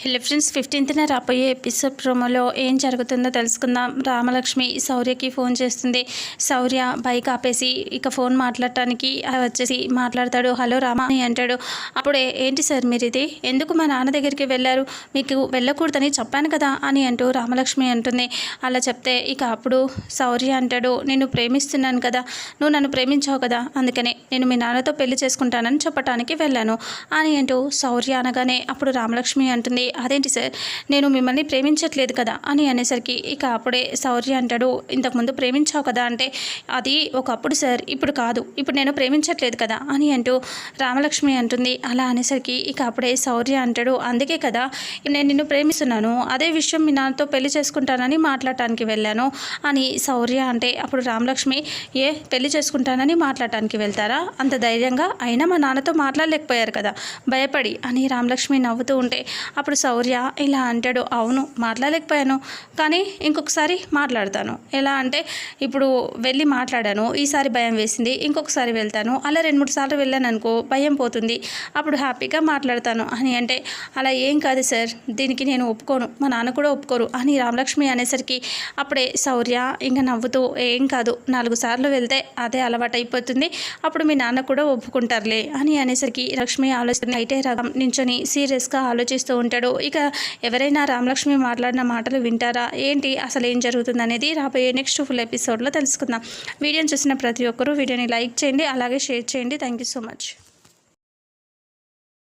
Hello friends ఫిఫ్టీన్త్న రాబోయే episode ప్రోమోలో ఏం జరుగుతుందో తెలుసుకుందాం. రామలక్ష్మి శౌర్యకి ఫోన్ చేస్తుంది. శౌర్య బైక్ ఆపేసి ఇక ఫోన్ మాట్లాడటానికి వచ్చేసి మాట్లాడతాడు. హలో రామ అని అంటాడు. అప్పుడే ఏంటి సార్ మీరు ఇది ఎందుకు మా నాన్న దగ్గరికి వెళ్ళారు? మీకు వెళ్ళకూడదని చెప్పాను కదా అని అంటూ రామలక్ష్మి అంటుంది. అలా చెప్తే ఇక అప్పుడు శౌర్య అంటాడు నేను ప్రేమిస్తున్నాను కదా. నువ్వు నన్ను ప్రేమించావు కదా. అందుకనే నేను మీ నాన్నతో పెళ్ళి చేసుకుంటానని చెప్పటానికి వెళ్ళాను అని అంటూ శౌర్య అనగానే అప్పుడు రామలక్ష్మి అంటుంది. అదేంటి సార్? నేను మిమ్మల్ని ప్రేమించట్లేదు కదా అని అనేసరికి ఇక అప్పుడే శౌర్య అంటాడు ఇంతకుముందు ప్రేమించావు కదా అంటే అది ఒకప్పుడు సార్ ఇప్పుడు కాదు. ఇప్పుడు నేను ప్రేమించట్లేదు కదా అని అంటూ రామలక్ష్మి అంటుంది. అలా అనేసరికి ఇక అప్పుడే శౌర్య అంటాడు అందుకే కదా నేను నిన్ను ప్రేమిస్తున్నాను. అదే విషయం మీ నాన్నతో పెళ్ళి చేసుకుంటానని మాట్లాడటానికి వెళ్ళాను అని శౌర్య అంటే అప్పుడు రామలక్ష్మి ఏ పెళ్ళి చేసుకుంటానని మాట్లాడటానికి వెళ్తారా? అంత ధైర్యంగా అయినా మా నాన్నతో మాట్లాడలేకపోయారు కదా. భయపడి అని రామలక్ష్మి నవ్వుతూ ఉంటే అప్పుడు శౌర్య ఇలా అంటాడు అవును మాట్లాడలేకపోయాను కానీ ఇంకొకసారి మాట్లాడతాను. ఎలా అంటే ఇప్పుడు వెళ్ళి మాట్లాడాను ఈసారి భయం వేసింది ఇంకొకసారి వెళ్తాను అలా రెండు మూడు సార్లు వెళ్ళాను అనుకో భయం పోతుంది అప్పుడు హ్యాపీగా మాట్లాడతాను. అని అంటే అలా ఏం కాదు సార్ దీనికి నేను ఒప్పుకోను మా నాన్న కూడా ఒప్పుకోరు అని రామలక్ష్మి అనేసరికి అప్పుడే శౌర్య ఇంకా నవ్వుతూ ఏం కాదు నాలుగు సార్లు వెళ్తే అదే అలవాటు అయిపోతుంది అప్పుడు మీ నాన్న కూడా ఒప్పుకుంటారులే అని అనేసరికి లక్ష్మి ఆలోచన అయితే రకం నించొని సీరియస్గా ఆలోచిస్తూ ఉంటాడు. ఇక ఎవరైనా రామలక్ష్మి మాట్లాడిన మాటలు వింటారా? ఏంటి? అసలు ఏం జరుగుతుంది అనేది రాబోయే నెక్స్ట్ ఫుల్ ఎపిసోడ్లో తెలుసుకుందాం. వీడియోని చూసిన ప్రతి ఒక్కరూ వీడియోని లైక్ చేయండి అలాగే షేర్ చేయండి. Thank you so much.